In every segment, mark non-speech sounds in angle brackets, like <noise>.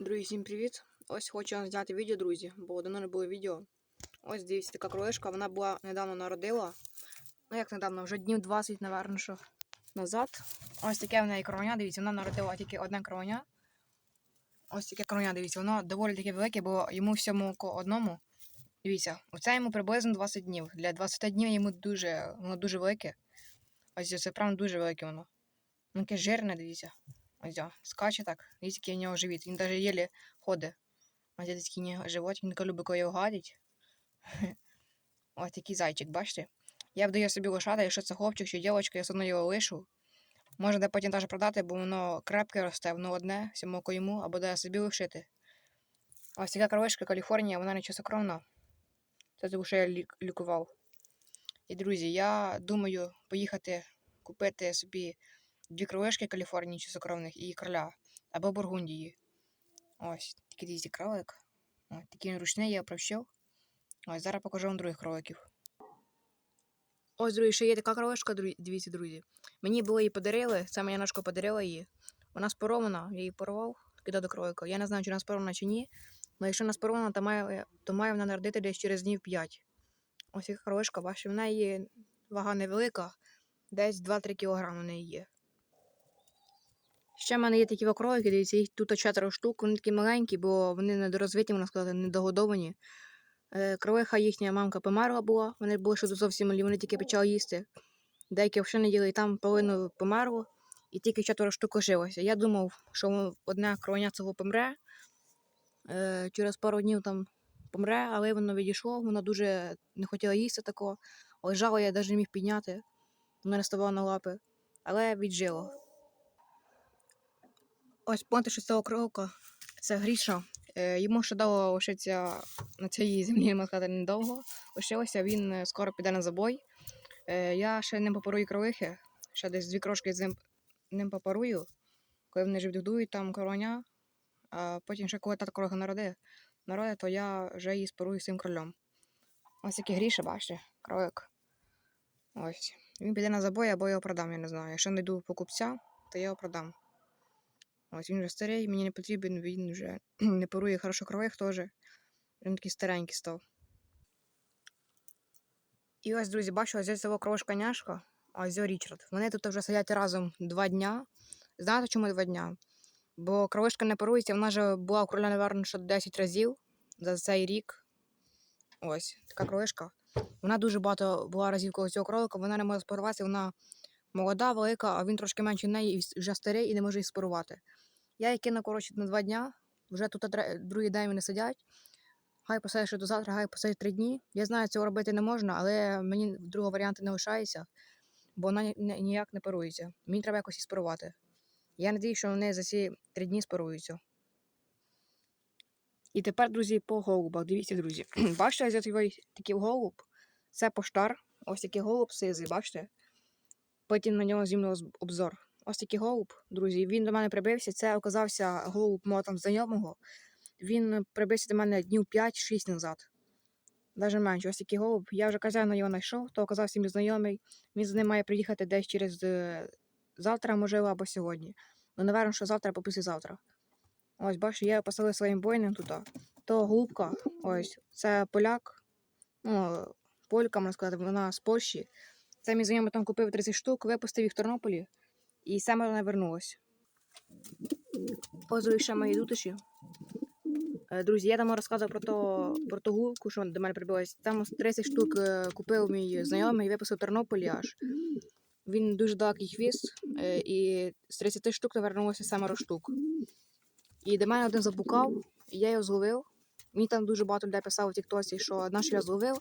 Друзі, всім привіт! Ось хочу вам зняти відео, друзі, бо давно не було відео. Ось дивіться, така кролишка, вона була недавно народила. Ну як недавно, вже днів 20, напевно, що назад. Ось таке в неї кровня, дивіться, вона народила тільки одне кровня. Ось таке кровня, дивіться, воно доволі таке велике, бо йому всьому одному. Дивіться, оце йому приблизно 20 днів. Для 20 днів йому дуже, воно дуже велике. Ось це прям дуже велике воно. Воно таке жирне, дивіться. Ось, скаче так. Дивіться, який у нього живіт. Він навіть єлі ходить. Ось такий нього живот, він любить коли його гадять. Ось такий зайчик, бачите? Я вдаю собі лишати, якщо це хлопчик чи дівчинка, я все одно його лишу. Може, де потім теж продати, бо воно крепке росте, воно одне, всьому йому, або де собі лишити. Ось така кровишка Каліфорнія, вона не чистокровна. Це тому що я лік- лікував. І, друзі, я думаю поїхати купити собі дві кролишки Каліфорнії чистокровних і кроля або Бургундії. Ось, такий дивіться кролик. Ось, такий ручний, я провчив. Ось зараз покажу вам других кроликів. Ось, друзі, ще є така кролишка, дивіться, друзі. Мені було її подарили, це моя ножка подарила її. Вона спорована, я її порвав, кидав до кролика. Я не знаю, чи вона спорована чи ні. Але якщо вона спорована, то має, то має вона народити десь через днів 5. Ось яка кролишка, бачите, в неї вага невелика, десь 2-3 кг в неї є. Ще в мене є такі окролики, дивіться, їх тут четверо штук, вони такі маленькі, бо вони недорозвиті, можна сказати, недогодовані. Е, Кролиха їхня мамка померла була, вони були ще зовсім малі, вони тільки почали їсти. Деякі взагалі не їли, і там половину померло, і тільки четверо штук лишилося. Я думав, що одна кровня цього помре. Е, через пару днів там помре, але воно відійшло, воно дуже не хотіло їсти такого. Лежало, я навіть не міг підняти, воно не ставало на лапи, але віджило. Ось понти шестого крока. Це Гріша. Е, йому ще дало лишитися на цій землі, можна сказати, недовго. Лишилося, він е, скоро піде на забой. Е, я ще ним попарую кролихи, ще десь дві крошки з ним, ним попарую, коли вони вже відгодують там короня, а потім ще коли тато кролиха народи, народи, то я вже її спарую з цим кролем. Ось який Гріша, бачите, кролик. Ось. Він піде на забой, або я його продам, я не знаю. Якщо знайду покупця, то я його продам. Ось він вже старий, мені не потрібен, він вже не парує хорошо крових теж. Він такий старенький став. І ось, друзі, бачу, ось цього кровошка няшка, а ось Річард. Вони тут вже сидять разом два дня. Знаєте, чому два дня? Бо кровишка не парується, вона вже була у короля, напевно, що 10 разів за цей рік. Ось, така кровишка. Вона дуже багато була разів коло цього кролика, вона не може спаруватися, вона молода, велика, а він трошки менше неї і вже старий і не може їх спарувати. Я їх кину, коротше, на два дня. Вже тут другий день вони сидять. Хай посадять ще до завтра, хай посадять три дні. Я знаю, цього робити не можна, але мені другого варіанту не лишається, бо вона ні- ні- ніяк не парується. Мені треба якось їх спарувати. Я надію, що вони за ці три дні спаруються. І тепер, друзі, по голубах. Дивіться, друзі. <clears throat> Бачите, ось такий, такий голуб. Це поштар. Ось такий голуб сизий, бачите? Потім на нього знімлю з- обзор. Ось такий голуб, друзі. Він до мене прибився. Це оказався голуб мого там знайомого. Він прибився до мене днів 5-6 назад. Навіть менше. Ось такий голуб. Я вже казав, його знайшов, то оказався мій знайомий. Він з ним має приїхати десь через е, завтра, можливо, або сьогодні. Ну, напевно, що завтра або післязавтра. Ось, бачите, я його своїм воїнам тут. То голубка, ось, це поляк. Ну, полька, можна сказати, вона з Польщі. Це мій знайомий там купив 30 штук, випустив їх в Тернополі, і саме вона вернулась. Ось ще мої дутиші. Е, Друзі, я там розказував про, то, про ту гулку, що до мене прибилась. Там 30 штук е, купив мій знайомий і випустив в Тернополі аж. Він дуже далекий хвіст, е, і з 30 штук вернулося семеро штук. І до мене один забукав, і я його зловив. Мені там дуже багато людей писав у Тіктосі, що наш я зловив.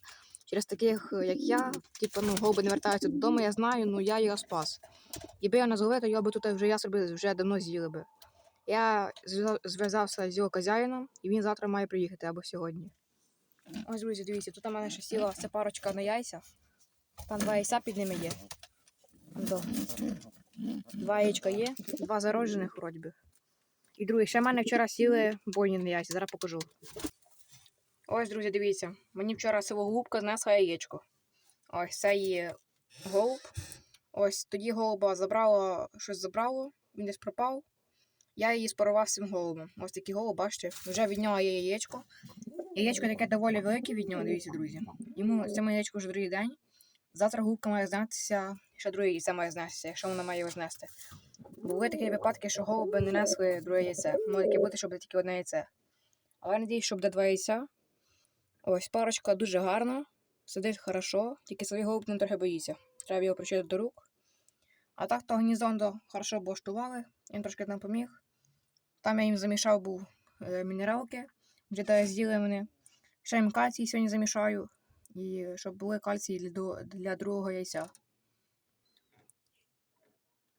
Через таких, е, як я, типу, ну, голуби не вертаються додому, я знаю, ну я його спас. Якби я не зловив, то його би тут вже ястреби вже давно з'їли би. Я зв'язався з його хазяїном, і він завтра має приїхати або сьогодні. Ось, друзі, дивіться, тут у мене ще сіла ця парочка на яйця. Там два яйця під ними є. До. Два яєчка є, два зароджених вроді би. І друге, ще в мене вчора сіли бойні на яйця, зараз покажу. Ось, друзі, дивіться. Мені вчора сивогубка знесла яєчко. Ось це є голуб. Ось тоді голуба забрало, щось забрало, він десь пропав. Я її спарував з цим голубом. Ось такий голуб, бачите, вже від нього є яєчко. Яєчко таке доволі велике від нього, дивіться, друзі. Йому цьому яєчку вже другий день. Завтра голубка має знатися, що друге яйце має знестися, якщо вона має його знести. Були такі випадки, що голуби не несли друге яйце. Може таке бути, що буде тільки одне яйце. Але я надіюсь, що буде два яйця. Ось парочка дуже гарна, сидить хорошо, тільки голуб не трохи боїться. Треба його причити до рук. А так то гніздондо хорошо облаштували, він трошки нам поміг. Там я їм замішав був е, мінералки, вже та з'їли вони. Ще їм кальцій сьогодні замішаю, і щоб були кальції для, для другого яйця.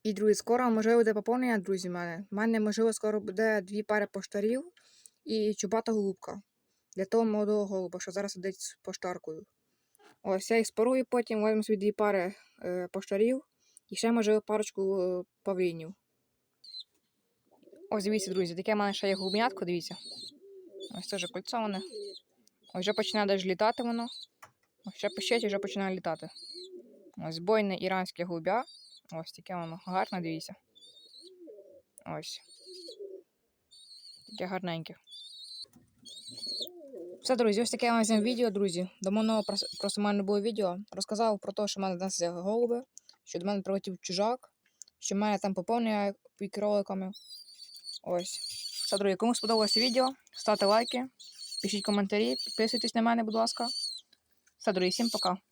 І, друзі, скоро можливо буде поповнення, друзі, в мене. У мене, можливо, скоро буде дві пари поштарів і чубата голубка. Для того молодого голуба, що зараз сидить з поштаркою. Ось я їх спарую потім, возьму собі дві пари е, поштарів і ще, можливо, парочку е, павлінів. Ось дивіться, друзі, таке в мене ще є голубнятко, дивіться. Ось це вже кольцоване. Ось вже починає навіть літати воно. Ось ще пищить і вже починає літати. Ось бойне іранське голубя. Ось таке воно гарне, дивіться. Ось. Таке гарненьке. Все, друзі, ось таке я вам зняв відео, друзі. До мене просто в мене було відео. Розказав про те, що в мене знеслися голуби, що до мене прилетів чужак, що в мене там поповнення під кроликами. Ось. Все, друзі, кому сподобалося відео, ставте лайки, пишіть коментарі, підписуйтесь на мене, будь ласка. Все, друзі, всім пока.